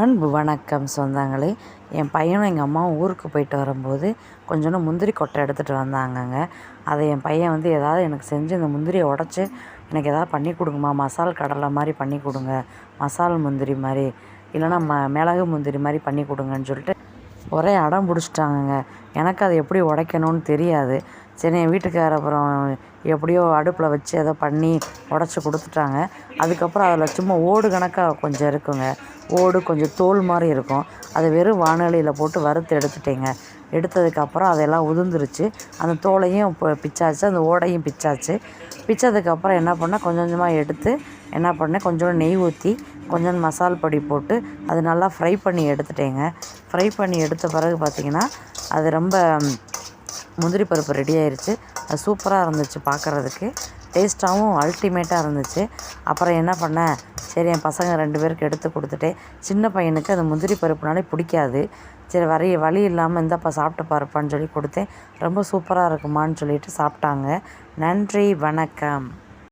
அன்பு வணக்கம் சொந்தங்களே. என் பையனும் எங்கள் அம்மாவும் ஊருக்கு போயிட்டு வரும்போது கொஞ்சோண்டு முந்திரி கொட்டை எடுத்துகிட்டு வந்தாங்கங்க. அதை என் பையன் வந்து ஏதாவது எனக்கு செஞ்சு இந்த முந்திரியை உடச்சி எனக்கு எதாவது பண்ணி கொடுங்கம்மா. மசால் கடலை மாதிரி பண்ணி கொடுங்க. மசால் முந்திரி மாதிரி. இல்லைன்னா ம மிளகு முந்திரி மாதிரி பண்ணி கொடுங்கன்னு சொல்லிட்டு ஒரே அடம் பிடிச்சிட்டாங்கங்க. எனக்கு அது எப்படி உடைக்கணும்னு தெரியாது. சரி என் வீட்டுக்கார அப்புறம் எப்படியோ அடுப்பில் வச்சு ஏதோ பண்ணி உடச்சி கொடுத்துட்டாங்க. அதுக்கப்புறம் அதில் சும்மா ஓடு கணக்காக கொஞ்சம் இருக்குங்க. ஓடு கொஞ்சம் தோல் மாதிரி இருக்கும். அதை வெறும் வானொலியில் போட்டு வறுத்து எடுத்துட்டேங்க. எடுத்ததுக்கப்புறம் அதெல்லாம் உதிர்ந்துருச்சு. அந்த தோலையும் இப்போ பிச்சாச்சு. அந்த ஓடையும் பிச்சாச்சு. பிச்சதுக்கப்புறம் என்ன பண்ணால் கொஞ்சம் கொஞ்சமாக எடுத்து என்ன பண்ணேன் கொஞ்சோண்டு நெய் ஊற்றி கொஞ்சோண்டு மசால் பொடி போட்டு அது நல்லா ஃப்ரை பண்ணி எடுத்துட்டேங்க. ஃப்ரை பண்ணி எடுத்த பிறகு பார்த்திங்கன்னா அது ரொம்ப முந்திரி பருப்பு ரெடி ஆயிடுச்சு அது சூப்பராக இருந்துச்சு பார்க்குறதுக்கு டேஸ்ட்டாகவும் அல்டிமேட்டாக இருந்துச்சு. அப்புறம் என்ன பண்ணேன் சரி என் பசங்க ரெண்டு பேருக்கு எடுத்து கொடுத்துட்டேன். சின்ன பையனுக்கு அந்த முந்திரி பருப்புனாலே பிடிக்காது. சரி வரி வழி இல்லாமல் இந்தாப்பா சாப்பிட்டு பாருப்பான்னு சொல்லி கொடுத்தேன். ரொம்ப சூப்பராக இருக்குமான்னு சொல்லிட்டு சாப்பிட்டாங்க. நன்றி வணக்கம்.